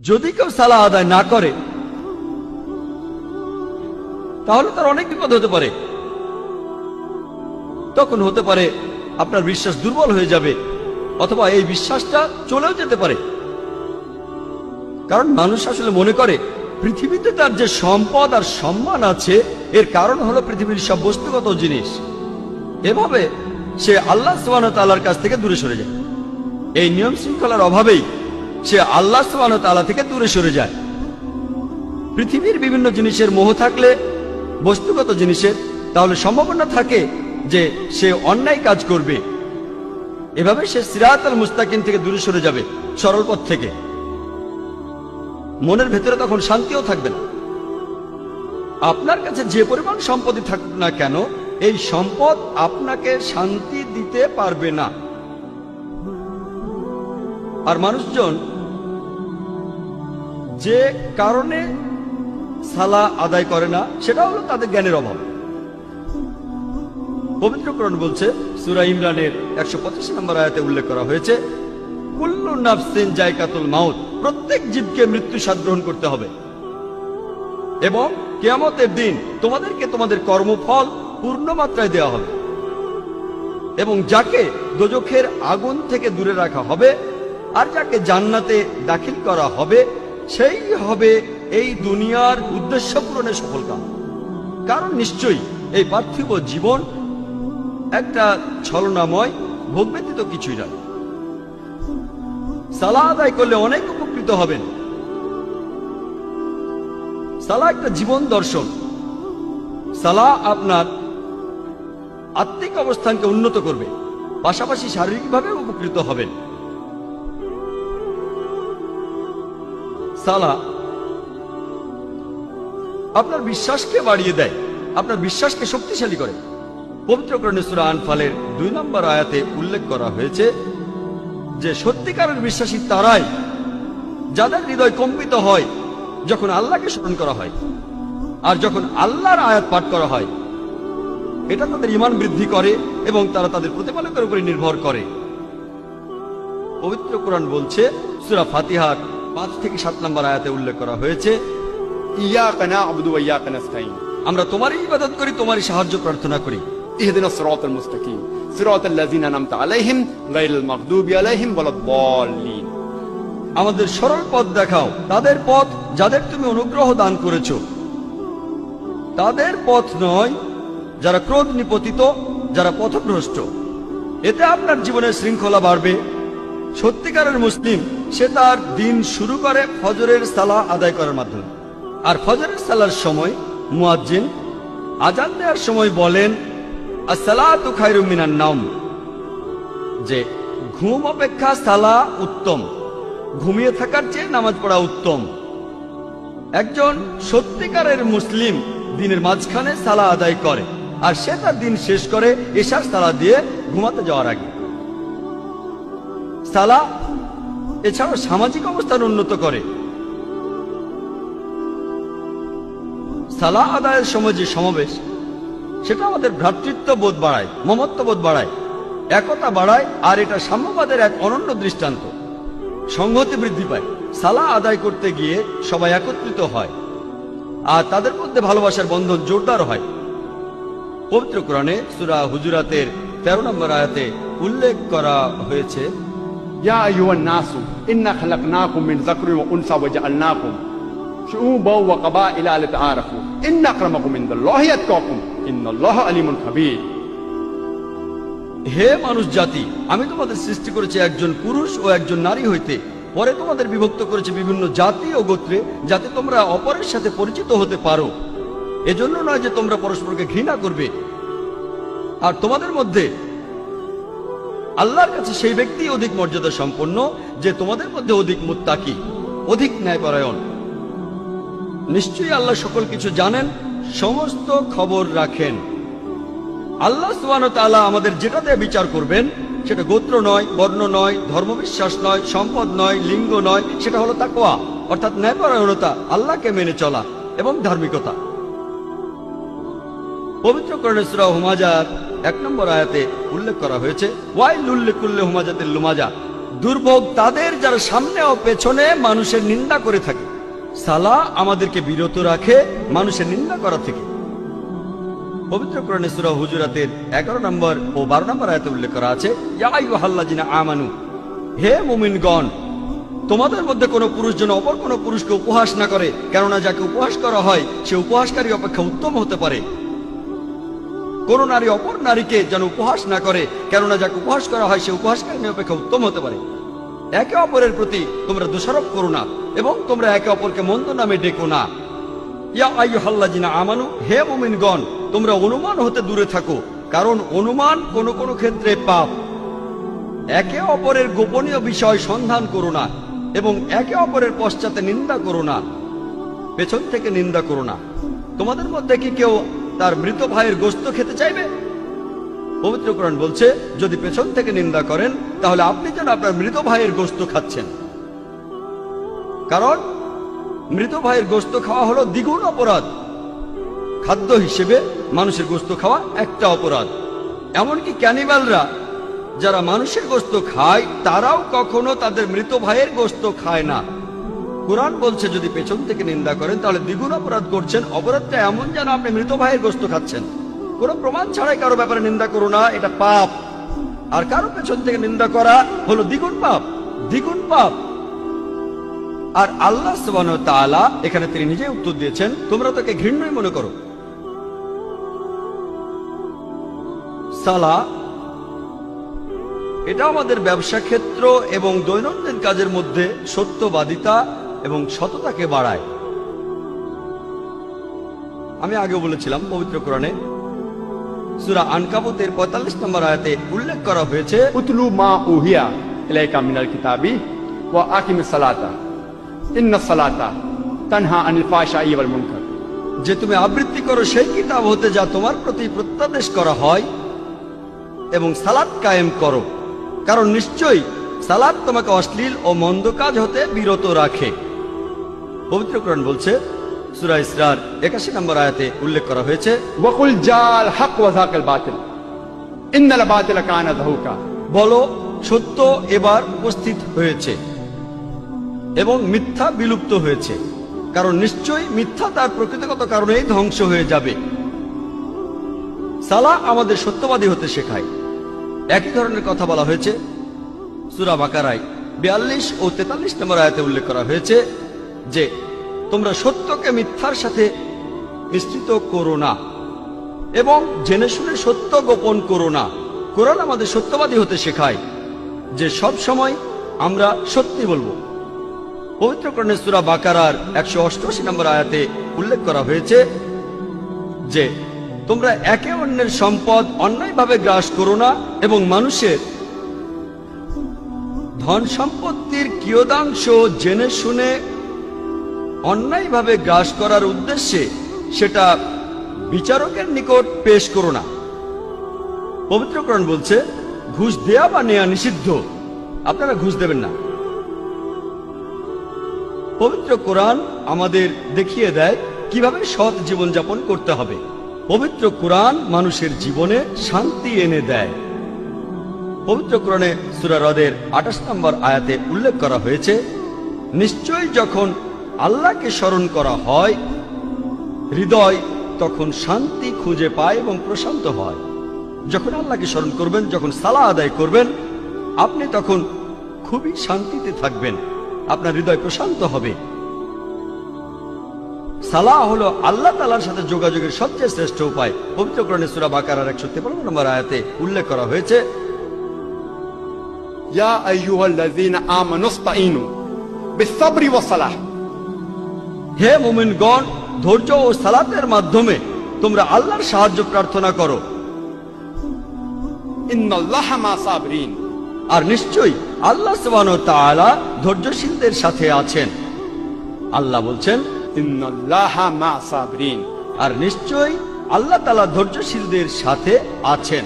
যদি কেউ সালা আদায় না করে, তাহলে তার অনেক বিপদ হতে পারে। তখন হতে পারে আপনার বিশ্বাস দুর্বল হয়ে যাবে, অথবা এই বিশ্বাসটা চলেও যেতে পারে। কারণ মানুষ আসলে মনে করে, পৃথিবীতে তার যে সম্পদ আর সম্মান আছে, এর কারণ হলো পৃথিবীর সব বস্তুগত জিনিস। এভাবে সে আল্লাহ সুবাহ তাল্লার কাছ থেকে দূরে সরে যায়। এই নিয়ম শৃঙ্খলার অভাবেই সে আল্লাহ তাল্লাহ থেকে দূরে সরে যায়। পৃথিবীর বিভিন্ন জিনিসের মোহ থাকলে, বস্তুগত জিনিসের, তাহলে সম্ভাবনা থাকে যে সে অন্যায় কাজ করবে। এভাবে সে সিরাত আল মুস্তাকিম থেকে দূরে সরে যাবে, সরল পথ থেকে। মনের ভেতরে তখন শান্তিও থাকবে না। আপনার কাছে যে পরিমাণ সম্পত্তি থাকুক না কেন, এই সম্পদ আপনাকে শান্তি দিতে পারবে না। আর মানুষজন যে কারণে সালা আদায় করে না, সেটা হলো তাদের জ্ঞানের অভাব। পবিত্রকরণ বলছে, সুরা ইমরানের একশো পঁচিশ নম্বর আয়াতে উল্লেখ করা হয়েছে, কুল্লু নাফসিন জায়কাতুল মাউত, প্রত্যেক জীবকে মৃত্যু স্বাদ গ্রহণ করতে হবে। এবং কেয়ামতের দিন তোমাদেরকে তোমাদের কর্মফল পূর্ণ মাত্রায় দেওয়া হবে। এবং যাকে দোজখের আগুন থেকে দূরে রাখা হবে, আর যাকে জান্নাতে দাখিল করা হবে সেই হবে এই দুনিয়ার উদ্দেশ্য পূরণে সফল কাম। কারণ নিশ্চয়ই এই পার্থিব জীবন একটা ছলনাময় ভোগ ব্যতীত কিছুই নয়। সালা আদায় করলে অনেক উপকৃত হবেন। সালা একটা জীবন দর্শন। সালা আপনার আত্মিক অবস্থানকে উন্নত করবে। পাশাপাশি শারীরিকভাবে উপকৃত হবেন। সালা আপনার বিশ্বাসকে বাড়িয়ে দেয়, আপনার বিশ্বাসকে শক্তিশালী করে। পবিত্র সুরা আনফালের দুই নম্বর আয়াতে উল্লেখ করা হয়েছে যে, সত্যিকারের বিশ্বাসী তারাই যাদের হৃদয় কম্পিত হয়, যখন আল্লাহকে স্মরণ করা হয়, আর যখন আল্লাহর আয়াত পাঠ করা হয়, এটা তাদের ইমান বৃদ্ধি করে এবং তারা তাদের প্রতিপালকের উপরে নির্ভর করে। পবিত্র কোরআন বলছে, সুরা ফাতিহার পাঁচ থেকে সাত নম্বর আয়াতে উল্লেখ করা হয়েছে আব্দু আমরা তোমারই ইবাদত করি, তোমারই সাহায্য প্রার্থনা করি। আলাইহিম আমাদের সরল পথ দেখাও, তাদের পথ যাদের তুমি অনুগ্রহ দান করেছ। তাদের পথ নয়, যারা ক্রোধ নিপতিত, যারা পথভ্রষ্ট। এতে আপনার জীবনের শৃঙ্খলা বাড়বে। সত্যিকারের মুসলিম, সে তার দিন শুরু করে ফজরের সালা আদায় করার মাধ্যমে। আর ফজরের সালার সময় মুয়াজ্জিন আজান দেওয়ার সময় বলেন নাম যে, ঘুম অপেক্ষা সালা উত্তম। ঘুমিয়ে থাকার চেয়ে নামাজ পড়া উত্তম। একজন সত্যিকারের মুসলিম দিনের মাঝখানে সালা আদায় করে, আর সে তার দিন শেষ করে এশার সালা দিয়ে ঘুমাতে যাওয়ার আগে। সালা, এছাড়াও সামাজিক অবস্থান উন্নত করে। সালা আদায়ের সময় যে সমাবেশ, সেটা আমাদের ভ্রাতৃত্ব বোধ বাড়ায় মমত্ব বোধ বাড়ায়, একতা বাড়ায়, আর এটা সাম্যবাদের এক অনন্য দৃষ্টান্ত। সংহতি বৃদ্ধি পায়। সালা আদায় করতে গিয়ে সবাই একত্রিত হয়, আর তাদের মধ্যে ভালোবাসার বন্ধন জোরদার হয়। পবিত্র কোরআনে সুরা হুজুরাতের তেরো নম্বর আয়াতে উল্লেখ করা হয়েছে يا أيها الناس إنا خلقناكم من ذكر وأنثى وجعلناكم شعوبا وقبائل لتعارفوا إن أكرمكم عند الله يتقاكم إن الله عليم خبير হে মানুষ জাতি আমি তোমাদের সৃষ্টি করেছি একজন পুরুষ ও একজন নারী হইতে পরে তোমাদের বিভক্ত করেছে বিভিন্ন জাতি ও গোত্রে যাতে তোমরা অপরের সাথে পরিচিত হতে পারো এজন্য নয় যে তোমরা পরস্পরকে ঘৃণা করবে আর তোমাদের মধ্যে আল্লাহর কাছে সেই ব্যক্তি অধিক মর্যাদা সম্পন্ন, যে তোমাদের মধ্যে অধিক মুত্তাকি, অধিক ন্যায়পরায়ণ। নিশ্চয়ই আল্লাহ সকল কিছু জানেন, সমস্ত খবর রাখেন। আল্লাহ তাআলা আমাদের যেটাতে বিচার করবেন, সেটা গোত্র নয়, বর্ণ নয়, ধর্মবিশ্বাস নয়, সম্পদ নয়, লিঙ্গ নয়, সেটা হলো তাকওয়া, অর্থাৎ ন্যায়পরায়ণতা, আল্লাহকে মেনে চলা এবং ধার্মিকতা। পবিত্র করণে সূরা হুমাজার এক নম্বর আয়াতে উল্লেখ করা হয়েছে লুমাজা দুর্ভোগ তাদের যারা সামনে ও পেছনে মানুষের নিন্দা করে থাকে। সালা আমাদেরকে বিরত রাখে মানুষের নিন্দা করা থেকে। পবিত্র কোরআনে হুজুরাতের এগারো নম্বর ও বারো নম্বর আয়াতে উল্লেখ করা আছে আমানু হে মুমিনগণ, তোমাদের মধ্যে কোনো পুরুষ যেন অপর কোনো পুরুষকে উপহাস না করে, কেননা যাকে উপহাস করা হয়, সে উপহাসকারী অপেক্ষা উত্তম হতে পারে। কোন নারী অপর নারীকে যেন উপহাস না করে, কেননা যাকে উপহাস করা হয় সে উপহাসকারী অপেক্ষা উত্তম হতে পারে। একে অপরের প্রতি তোমরা দোষারোপ করো না এবং তোমরা একে অপরকে মন্দ নামে ডেকো না। আমানু, হে তোমরা অনুমান হতে দূরে থাকো, কারণ অনুমান কোন কোন ক্ষেত্রে একে অপরের গোপনীয় বিষয় সন্ধান না এবং একে অপরের পশ্চাতে নিন্দা না। পেছন থেকে নিন্দা করো না। তোমাদের মধ্যে কি কেউ তার মৃত ভাইয়ের গোস্ত খেতে চাইবে? পবিত্র কোরআন বলছে, যদি পেছন থেকে নিন্দা করেন, তাহলে আপনি যেন আপনার মৃত ভাইয়ের গোস্ত খাচ্ছেন। কারণ, মৃত ভাইয়ের গোস্ত খাওয়া হলো দ্বিগুণ অপরাধ। খাদ্য হিসেবে মানুষের গোস্ত খাওয়া একটা অপরাধ। এমনকি ক্যানিবালরা, যারা মানুষের গোস্ত খায়, তারাও কখনো তাদের মৃত ভাইয়ের গোস্ত খায় না। কোরআন বলছে, যদি পেছন থেকে নিন্দা করেন, তাহলে দ্বিগুণ অপরাধ করছেন। অপরাধটা এমন যেন আপনি মৃত ভাইয়ের গোস্ত খাচ্ছেন। কোনো প্রমাণ ছাড়াই কারও ব্যাপারে নিন্দা করো না, এটা পাপ। আর কারও পেছন থেকে নিন্দা করা হলো দ্বিগুণ পাপ দ্বিগুণ পাপ। আর আল্লাহ এখানে তিনি নিজেই উত্তর দিয়েছেন, তোমরা তাকে ঘৃণ্যই মনে করো। সালা এটা আমাদের ব্যবসা ক্ষেত্র এবং দৈনন্দিন কাজের মধ্যে সত্যবাদিতা এবং সততাকে বাড়ায়। আমি আগে বলেছিলাম পবিত্র কোরআনে সুরা আনকাবতের পঁয়তাল্লিশ নম্বর আয়াতে উল্লেখ করা হয়েছে উতলু মা উহিয়া এলাইকা মিনার কিতাবি ও আকিম সালাতা। সালাতা তানহা আনিল ফাশা মুনকার। যে তুমি আবৃত্তি করো সেই কিতাব হতে যা তোমার প্রতি প্রত্যাদেশ করা হয় এবং সালাত কায়েম করো। কারণ নিশ্চয়ই সালাদ তোমাকে অশ্লীল ও মন্দ কাজ হতে বিরত রাখে। পবিত্রকরণ বলছে সুরা ইসরার একাশি নম্বর আয়াতে উল্লেখ করা হয়েছে বকুল জাল হক ওয়াজাকাল বাতিল। ইন্নাল বাতিল কানা ধাউকা বলো সত্য এবার উপস্থিত হয়েছে এবং মিথ্যা বিলুপ্ত হয়েছে। কারণ নিশ্চয়ই মিথ্যা তার প্রকৃতিগত কারণেই ধ্বংস হয়ে যাবে। সালা আমাদের সত্যবাদী হতে শেখায়। একই ধরনের কথা বলা হয়েছে সুরা বাকারায় বিয়াল্লিশ ও তেতাল্লিশ নম্বর আয়াতে উল্লেখ করা হয়েছে যে তোমরা সত্যকে মিথ্যার সাথে মিশ্রিত করো না এবং জেনে শুনে সত্য গোপন করো না। কোরআন আমাদের সত্যবাদী হতে শেখায় যে সব সময় আমরা সত্যি বলব। পবিত্র সূরা বাকারার একশো অষ্টআশি নম্বর আয়াতে উল্লেখ করা হয়েছে যে, তোমরা একে অন্যের সম্পদ অন্যায়ভাবে গ্রাস করো না এবং মানুষের ধন সম্পত্তির কিয়দাংশ জেনে শুনে অন্যায়ভাবে গ্রাস করার উদ্দেশ্যে সেটা বিচারকের নিকট পেশ করো না। পবিত্রকরণ বলছে, ঘুষ দেয়া বা নেয়া নিষিদ্ধ। আপনারা ঘুষ দেবেন না। পবিত্র কোরআন আমাদের দেখিয়ে দেয় কীভাবে সৎ জীবনযাপন করতে হবে। পবিত্র কোরআন মানুষের জীবনে শান্তি এনে দেয়। পবিত্র কোরআনে সূরা রদের আঠাশ নম্বর আয়াতে উল্লেখ করা হয়েছে, নিশ্চয়ই যখন আল্লাহকে স্মরণ করা হয়, হৃদয় তখন শান্তি খুঁজে পায় এবং প্রশান্ত হয়। যখন আল্লাহকে স্মরণ করবেন, যখন সালা আদায় করবেন, আপনি তখন খুবই শান্তিতে থাকবেন, আপনার হৃদয় প্রশান্ত হবে। সালাহ হলো আল্লাহ তালার সাথে যোগাযোগের সবচেয়ে শ্রেষ্ঠ উপায়। পবিত্রকরণে সুরা বাকার একশো তেপান্ন নম্বর আয়াতে উল্লেখ করা হয়েছে, ইয়া আইয়ুহাল্লাযীনা আমানুস্তাইনু বিস-সাবরি হে মুমিনগণ ধৈর্য ও সালাতের মাধ্যমে তোমরা আল্লাহর সাহায্য প্রার্থনা করো। আর নিশ্চয়ই আল্লাহ সবান ধৈর্যশীলদের সাথে আছেন। আল্লাহ বলছেন আর নিশ্চয়ই আল্লাহ তালা ধৈর্যশীলদের সাথে আছেন।